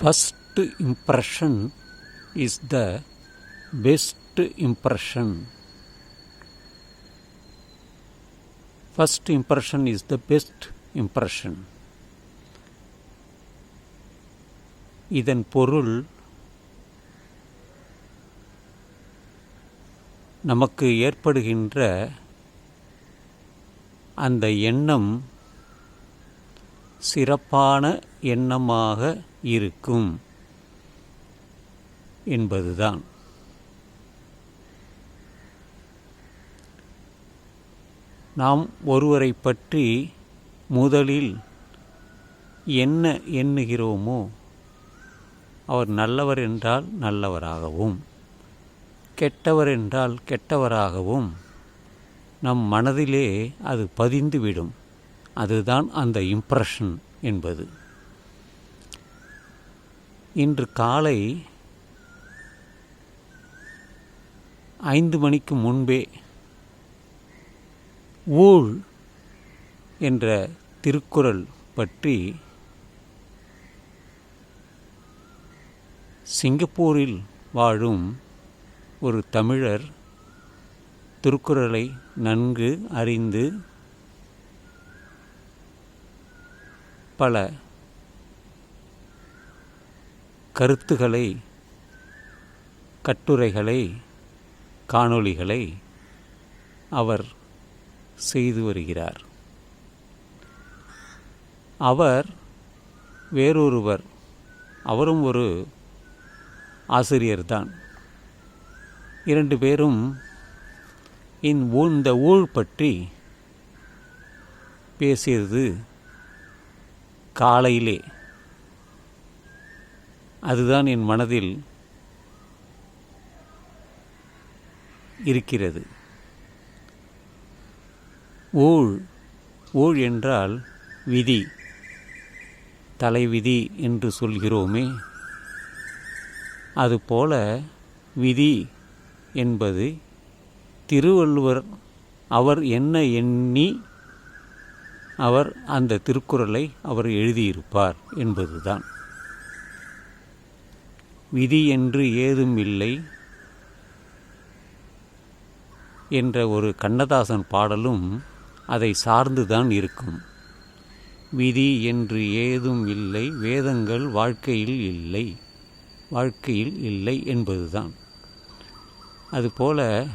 First impression is the best impression first impression is the best impression இதன் பொருள் நமக்கு ஏற்படுகின்ற அந்த எண்ணம் சிறப்பான எண்ணமாக இருக்கும் என்பதுதான். நாம் ஒருவரை பற்றி முதலில் என்ன எண்ணுகிறோமோ அவர் நல்லவர் என்றால் நல்லவராகவும் கெட்டவர் என்றால் கெட்டவராகவும் நம் மனதிலே அது பதிந்துவிடும். அதுதான் அந்த இம்ப்ரெஷன் என்பது. இன்று காலை ஐந்து மணிக்கு முன்பே ஊழ் என்ற திருக்குறள் பற்றி சிங்கப்பூரில் வாழும் ஒரு தமிழர் திருக்குறளை நன்கு அறிந்து பல கருத்துகளை கட்டுரைகளை காணொளிகளை அவர் செய்து வருகிறார். அவர் வேறொருவர் அவரும் ஒரு ஆசிரியர்தான். இரண்டு பேரும் இந்த ஊழ் பற்றி பேசியது காலையிலே. அதுதான் என் மனதில் இருக்கிறது. ஊழ் ஊழ் என்றால் விதி தலைவிதி என்று சொல்கிறோமே. அதுபோல விதி என்பது திருவள்ளுவர் அவர் என்ன எண்ணி அவர் அந்த திருக்குறளை அவர் எழுதியிருப்பார் என்பதுதான். விதி என்று ஏதும் இல்லை என்ற ஒரு கண்ணதாசன் பாடலும் அதை சார்ந்துதான் இருக்கும். விதி என்று ஏதும் இல்லை வேதங்கள் வாழ்க்கையில் இல்லை வாழ்க்கையில் இல்லை என்பதுதான். அதுபோல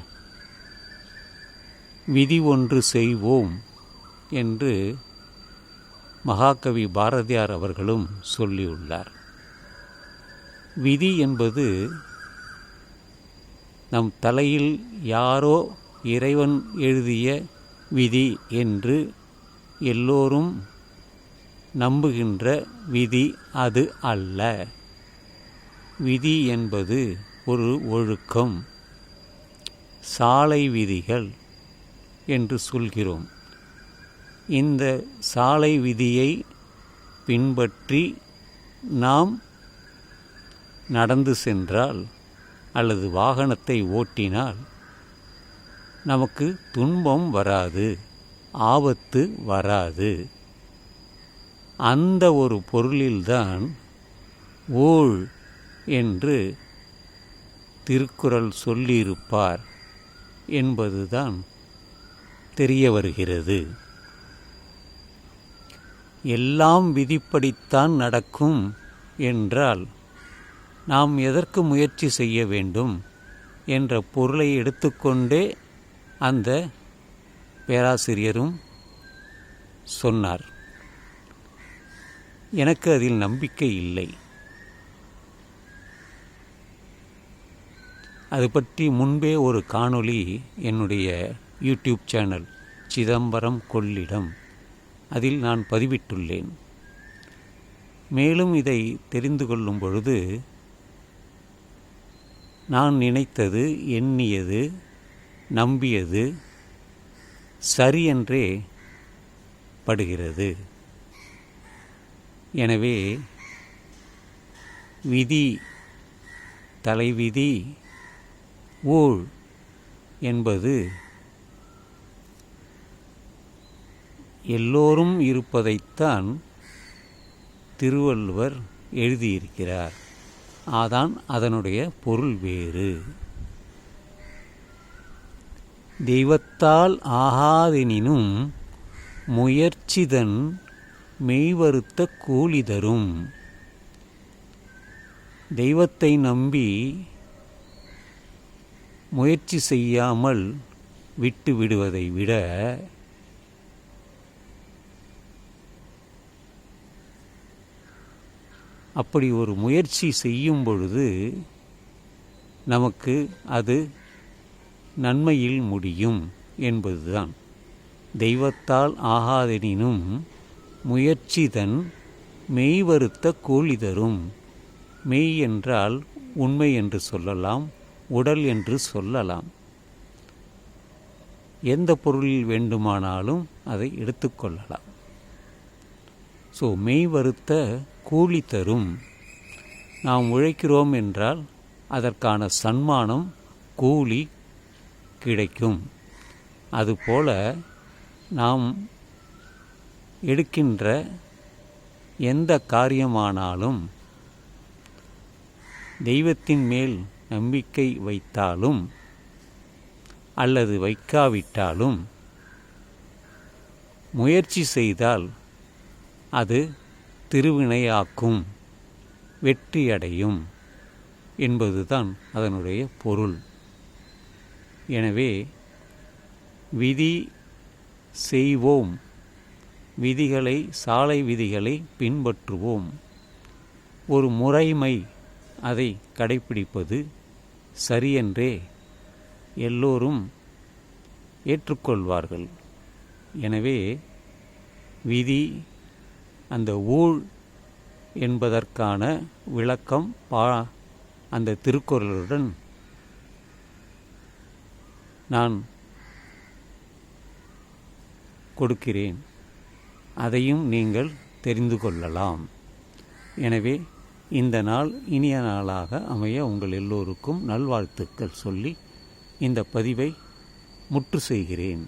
விதி ஒன்று செய்வோம் என்று மகாகவி பாரதியார் அவர்களும் சொல்லியுள்ளார். விதி என்பது நம் தலையில் யாரோ இறைவன் எழுதிய விதி என்று எல்லோரும் நம்புகின்ற விதி அது அல்ல. விதி என்பது ஒரு ஒழுக்கம். சாலை விதிகள் என்று சொல்கிறோம். இந்த சாலை விதியை பின்பற்றி நாம் நடந்து சென்றால் அல்லது வாகனத்தை ஓட்டினால் நமக்கு துன்பம் வராது ஆபத்து வராது. அந்த ஒரு பொருளில்தான் ஊழ் என்று திருக்குறள் சொல்லியிருப்பார் என்பதுதான் தெரிய வருகிறது. எல்லாம் விதிப்படித்தான் நடக்கும் என்றால் நாம் எதற்கு முயற்சி செய்ய வேண்டும் என்ற பொருளை எடுத்துக்கொண்டே அந்த பேராசிரியரும் சொன்னார். எனக்கு அதில் நம்பிக்கை இல்லை. அது பற்றி முன்பே ஒரு காணொளி என்னுடைய யூடியூப் சேனல் சிதம்பரம் கொள்ளிடம் அதில் நான் பதிவிட்டுள்ளேன். மேலும் இதை தெரிந்து கொள்ளும் பொழுது நான் நினைத்தது எண்ணியது நம்பியது சரியென்றே படுகிறது. எனவே விதி தலைவிதி ஊழ் என்பது எல்லோரும் இருப்பதைத்தான் திருவள்ளுவர் எழுதியிருக்கிறார். அதான் அதனுடைய பொருள் வேறு. தெய்வத்தால் ஆகாதெனினும் முயற்சிதன் மெய்வருத்த கூலி தரும் தெய்வத்தை நம்பி முயற்சி செய்யாமல் விட்டு விடுவதை விட அப்படி ஒரு முயற்சி செய்யும் பொழுது நமக்கு அது நன்மையில் முடியும் என்பதுதான். தெய்வத்தால் ஆகாதெனினும் முயற்சிதன் மெய்வருத்த கூலி தரும். மெய் என்றால் உண்மை என்று சொல்லலாம் உடல் என்று சொல்லலாம். எந்த பொருளில் வேண்டுமானாலும் அதை எடுத்துக்கொள்ளலாம் ஸோ மெய் வருத்த கூலி தரும். நாம் உழைக்கிறோம் என்றால் அதற்கான சன்மானம் கூலி கிடைக்கும். அதுபோல நாம் எடுக்கின்ற எந்த காரியமானாலும் தெய்வத்தின் மேல் நம்பிக்கை வைத்தாலும் அல்லது வைக்காவிட்டாலும் முயற்சி செய்தால் அது திருவினையாக்கும் வெற்றியடையும் என்பதுதான் அதனுடைய பொருள். எனவே விதி செய்வோம். விதிகளை சாலை விதிகளை பின்பற்றுவோம். ஒரு முறைமை அதை கடைப்பிடிப்பது சரியென்றே எல்லோரும் ஏற்றுக்கொள்வார்கள். எனவே விதி அந்த ஊழ் என்பதற்கான விளக்கம் பா அந்த திருக்குறளுடன் நான் கொடுக்கிறேன். அதையும் நீங்கள் தெரிந்து கொள்ளலாம். எனவே இந்த நாள் இனிய நாளாக அமைய உங்கள் எல்லோருக்கும் நல்வாழ்த்துக்கள் சொல்லி இந்த பதிவை முற்று செய்கிறேன்.